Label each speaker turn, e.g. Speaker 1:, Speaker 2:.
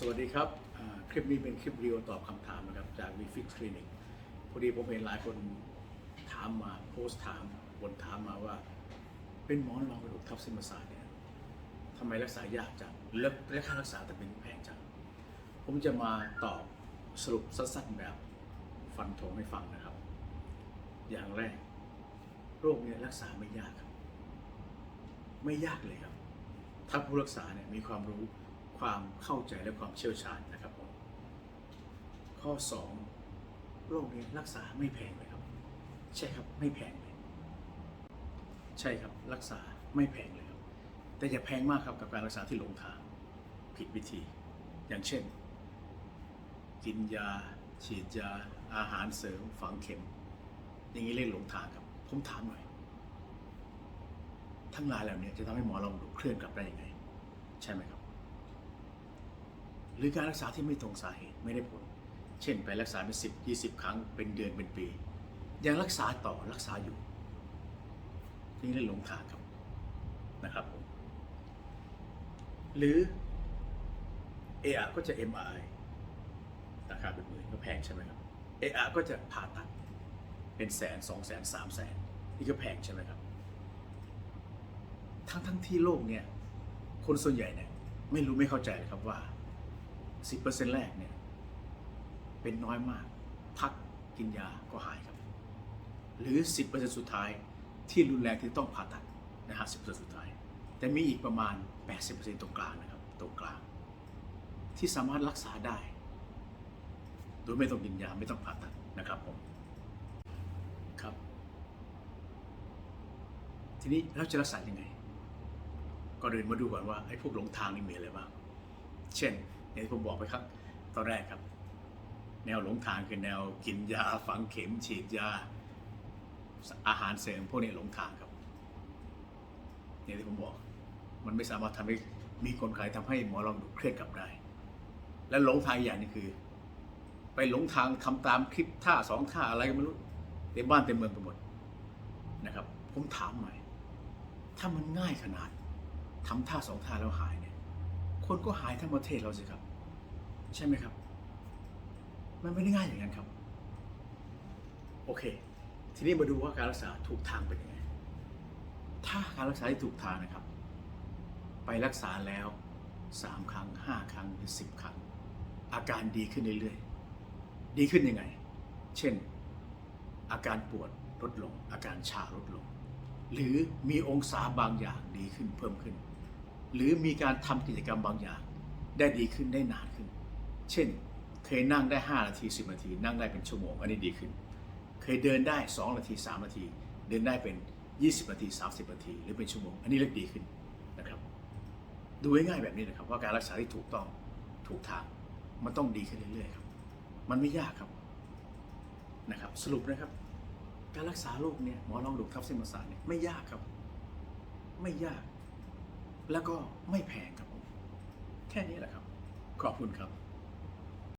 Speaker 1: สวัสดีครับคลิปนี้เป็นคลิปวิดีโอตอบคำถามนะครับจากวีฟิกคลินิกพอดีผมเห็นหลายคนถามมาโพสต์ถามบนถามมาว่า เป็นหมอนรองกระดูกทับเส้นประสาทเนี่ยทำไมรักษายากจังแล้วและค่ารักษาแต่เป็นแพงจังผมจะมาตอบสรุปสั้นๆแบบฟันธงให้ฟังนะครับ อย่างแรก โรคเนี้รักษาไม่ยากครับ ไม่ยากเลยครับ ถ้าผู้รักษาเนี่ยมีความรู้ ความเข้าใจและความเชี่ยวชาญนะครับผมข้อ 2 โรคนี้รักษาไม่แพงเลยครับ ใช่ครับไม่แพงเลย ใช่ครับรักษาไม่แพงเลยครับ แต่อย่าแพงมากครับกับการรักษาที่หลงทางผิดวิธี อย่างเช่น กินยา ฉีดยา อาหารเสริมฝังเข็ม อย่างนี้เรียกหลงทางครับ ผมถามหน่อย ทั้งหลายเหล่านี้จะทำให้หมอเราเคลื่อนกลับได้ยังไง ใช่ไหมครับ หรือการรักษาที่ไม่ตรงสาเหตุไม่ได้ผล เช่นไปรักษาเป็นสิบยี่สิบครั้งเป็นเดือนเป็นปี ยังรักษาต่อรักษาอยู่ นี่เรียกหลงทางครับนะครับผมหรือเออก็จะ MRI ราคาเป็นหมื่นก็แพงใช่ไหมครับเออก็จะผ่าตัดเป็นแสนสองแสนสามแสนนี่ก็แพงใช่ไหมครับ ทั้งทั้งที่โลกเนี่ย คนส่วนใหญ่เนี่ยไม่รู้ไม่เข้าใจเลยครับว่า 10%แรกเนี่ย เป็นน้อยมาก พักกินยาก็หายครับ หรือ 10%สุดท้ายที่รุนแรงที่ต้องผ่าตัดนะฮะ10%สุดท้าย แต่มีอีกประมาณ 80%ตรงกลางนะครับ ตรงกลาง ที่สามารถรักษาได้ โดยไม่ต้องกินยาไม่ต้องผ่าตัดนะครับผมครับ ทีนี้เราจะรักษายังไงก่อนอื่นมาดูก่อนว่าไอ้พวกหลงทางนี่มีอะไรบ้าง เช่น อย่างที่ผมบอกไปครับ ตอนแรกครับ แนวหลงทางคือแนวกินยาฝังเข็มฉีดยา อาหารเสริมพวกนี้หลงทางครับอย่างที่ผมบอก มันไม่สามารถทำให้มีกลไกทำให้หมอลองดูเครียดกลับได้ และหลงทางอย่างนึงคือ ไปหลงทางทำตามคลิปท่าสองท่าอะไรก็ไม่รู้เต็มบ้านเต็มเมืองไปหมดนะครับ ผมถามหน่อยถ้ามันง่ายขนาดทำท่าสองท่าแล้วหายเนี่ย คนก็หายทั้งประเทศเราสิครับ ใช่ไหมครับ มันไม่ได้ง่ายอย่างนั้นครับ โอเค ทีนี้มาดูว่าการรักษาถูกทางเป็นยังไง ถ้าการรักษาที่ถูกทางนะครับ ไปรักษาแล้วสามครั้งห้าครั้งหรือสิบครั้ง อาการดีขึ้นเรื่อยๆ ดีขึ้นยังไง เช่น อาการปวดลดลง อาการชาลดลง หรือมีองศาบางอย่างดีขึ้นเพิ่มขึ้น หรือมีการทำกิจกรรมบางอย่าง ได้ดีขึ้นได้นานขึ้น เช่น เคยนั่งได้ 5 นาที 10 นาที นั่งได้เป็นชั่วโมงอันนี้ดีขึ้น เคยเดินได้ 2 นาที 3 นาที เดินได้เป็น 20 นาที 30 นาที หรือเป็นชั่วโมง อันนี้เริ่มดีขึ้นนะครับดูง่ายๆแบบนี้นะครับว่าการรักษาที่ถูกต้องถูกทางมันต้องดีขึ้นเรื่อยๆครับ มันไม่ยากครับนะครับ สรุปนะครับ การรักษาโรคเนี่ยหมอลองดูทับเส้นประสาทเนี่ยไม่ยากครับ ไม่ยาก แล้วก็ไม่แพงครับผมแค่นี้แหละครับ ขอบคุณครับ